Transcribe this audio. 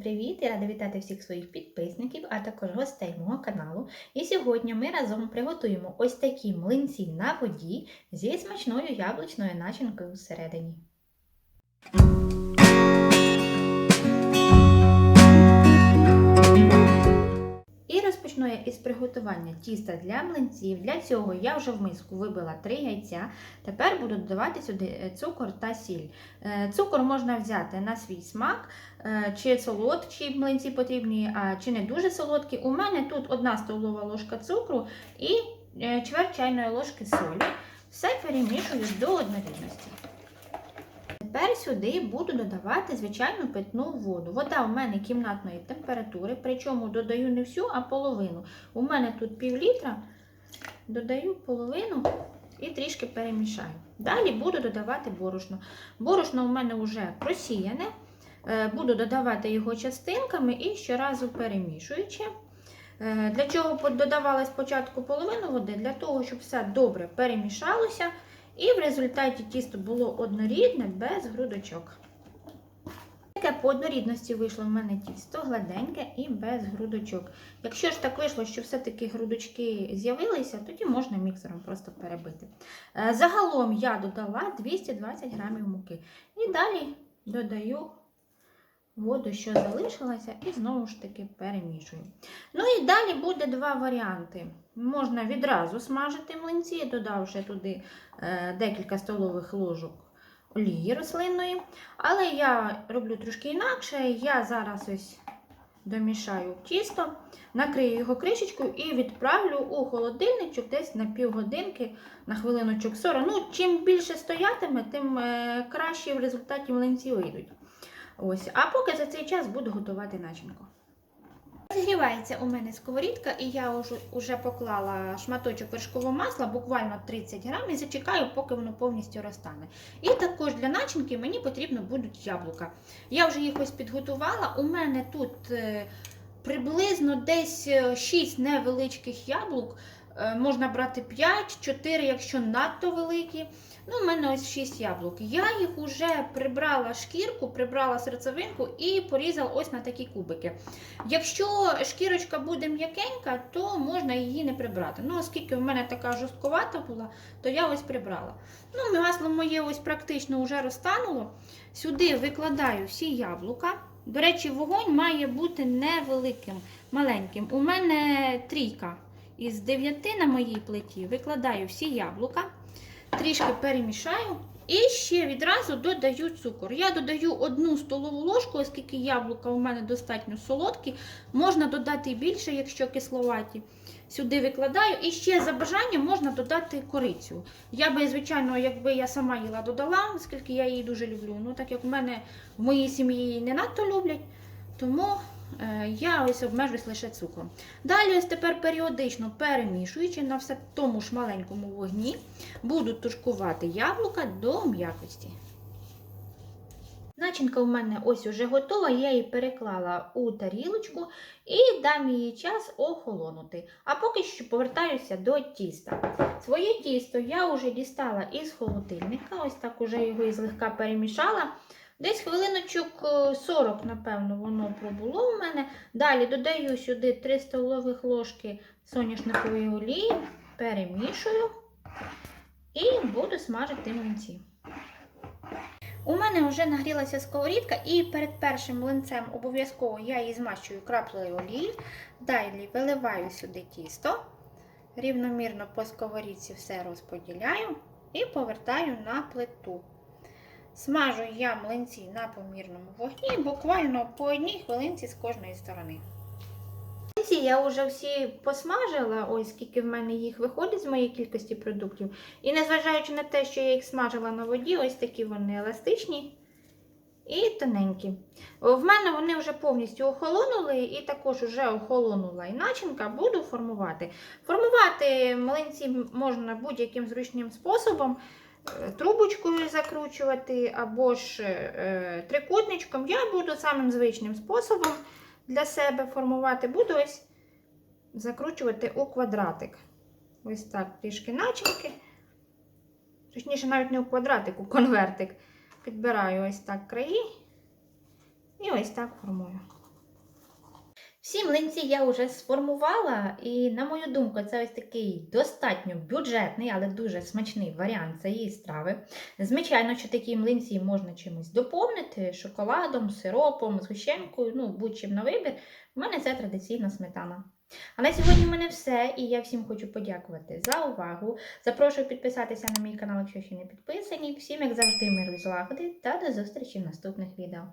Привіт! Я рада вітати всіх своїх підписників, а також гостей мого каналу. І сьогодні ми разом приготуємо ось такі млинці на воді зі смачною яблучною начинкою всередині. Із приготування тіста для млинців. Для цього я вже в миску вибила 3 яйця. Тепер буду додавати сюди е, цукор та сіль. Е, Цукор можна взяти на свій смак, е, чи солодкі млинці потрібні, чи не дуже солодкі. У мене тут 1 столова ложка цукру і чверть чайної ложки солі. Все перемішую до однорідності. Тепер сюди буду додавати звичайну питну воду. Вода у мене кімнатної температури, причому додаю не всю, а половину. У мене тут пів літра, додаю половину і трішки перемішаю. Далі буду додавати борошно. Борошно у мене вже просіяне. Е, Буду додавати його частинками і щоразу перемішуючи. Е, Для чого додавала спочатку половину води? Для того, щоб все добре перемішалося. І в результаті тісто було однорідне, без грудочок. Таке по однорідності вийшло в мене тісто, гладеньке і без грудочок. Якщо ж так вийшло, що все-таки грудочки з'явилися, тоді можна міксером просто перебити. Е, Загалом я додала 220 грамів муки. І далі додаю воду, що залишилася, і знову ж таки перемішую. Ну і далі буде два варіанти. Можна відразу смажити млинці, додавши туди е, декілька столових ложок олії рослинної. Але я роблю трошки інакше. Я зараз ось домішаю тісто, накрию його кришечкою і відправлю у холодильничок десь на півгодинки, на хвилиночок 40. Ну, чим більше стоятиме, тим е, краще в результаті млинці вийдуть. Ось. А поки за цей час буду готувати начинку. Розігрівається у мене сковорідка, і я вже, поклала шматочок вершкового масла, буквально 30 грам, і зачекаю, поки воно повністю розтане. І також для начинки мені потрібно будуть яблука. Я вже їх ось підготувала. У мене тут е, приблизно десь 6 невеличких яблук. Е, Можна брати 5, 4, якщо надто великі. Ну, у мене ось 6 яблук. Я їх вже прибрала шкірку, прибрала серцевинку і порізала ось на такі кубики. Якщо шкірочка буде м'якенька, то можна її не прибрати. Ну, оскільки в мене така жорстковата була, то я ось прибрала. Ну, масло моє ось практично вже розтануло. Сюди викладаю всі яблука. До речі, вогонь має бути невеликим, маленьким. У мене трійка із 9 на моїй плиті. Викладаю всі яблука трішки перемішаю. І ще відразу додаю цукор. Я додаю одну столову ложку, оскільки яблука у мене достатньо солодкі. Можна додати більше, якщо кисловаті. Сюди викладаю. І ще за бажанням можна додати корицю. Я би, звичайно, якби я сама їла, додала, оскільки я її дуже люблю. Ну, так як в мене в моїй сім'ї її не надто люблять, тому я ось обмежуюсь лише цукром. Далі, ось тепер періодично перемішуючи на все тому ж маленькому вогні, буду тушкувати яблука до м'якості. Начинка у мене ось уже готова, я її переклала у тарілочку і дам їй час охолонути. А поки що повертаюся до тіста. Своє тісто я вже дістала із холодильника, ось так уже його і злегка перемішала. Десь хвилиночок е, 40, напевно, воно пробуло у мене. Далі додаю сюди 3 столових ложки соняшникової олії, перемішую і буду смажити млинці. У мене вже нагрілася сковорідка, і перед першим млинцем обов'язково я її змащую краплею олії. Далі виливаю сюди тісто, рівномірно по сковорідці все розподіляю і повертаю на плиту. Смажу я млинці на помірному вогні, буквально по одній хвилинці з кожної сторони. Млинці я вже всі посмажила, ось скільки в мене їх виходить з моєї кількості продуктів. І незважаючи на те, що я їх смажила на воді, ось такі вони еластичні і тоненькі. В мене вони вже повністю охолонули, і також вже охолонула і начинка, буду формувати. Формувати млинці можна будь-яким зручним способом. Е, Трубочкою закручувати або ж е, трикутничком. Я буду самим звичним способом для себе формувати, буду ось закручувати у квадратик. Ось так трішки начинки. Точніше, навіть не у квадратик, у конвертик. Підбираю ось так краї і ось так формую. Всі млинці я вже сформувала, і на мою думку, це ось такий достатньо бюджетний, але дуже смачний варіант цієї страви. Звичайно, що такі млинці можна чимось доповнити шоколадом, сиропом, згущенкою, ну будь-чим на вибір. У мене це традиційна сметана. А на сьогодні в мене все, і я всім хочу подякувати за увагу. Запрошую підписатися на мій канал, якщо ще не підписані. Всім, як завжди, миру і злагоди та до зустрічі в наступних відео.